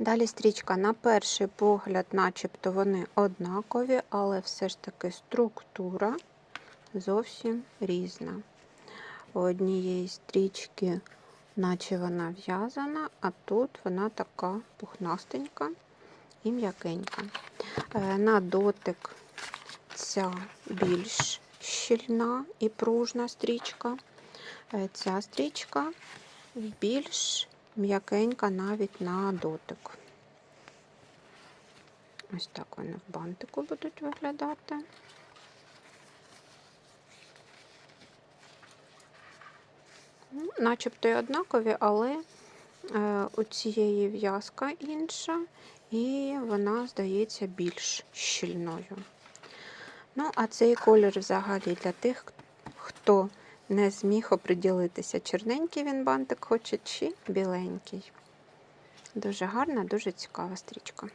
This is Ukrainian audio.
Далі стрічка на перший погляд, начебто вони однакові, але все ж таки структура зовсім різна. У однієї стрічки, наче вона в'язана, а тут вона така пухнастенька і м'якенька. Е, На дотик ця більш щільна і пружна стрічка. Е, Ця стрічка більш м'якенька навіть на дотик. Ось так вони в бантику будуть виглядати. Ну, Начебто й однакові, але е, у цієї в'язка інша, і вона здається більш щільною. Ну, а цей колір взагалі для тих, хто не зміг оприділитися, чорненький він бантик хоче чи біленький. Дуже гарна, дуже цікава стрічка.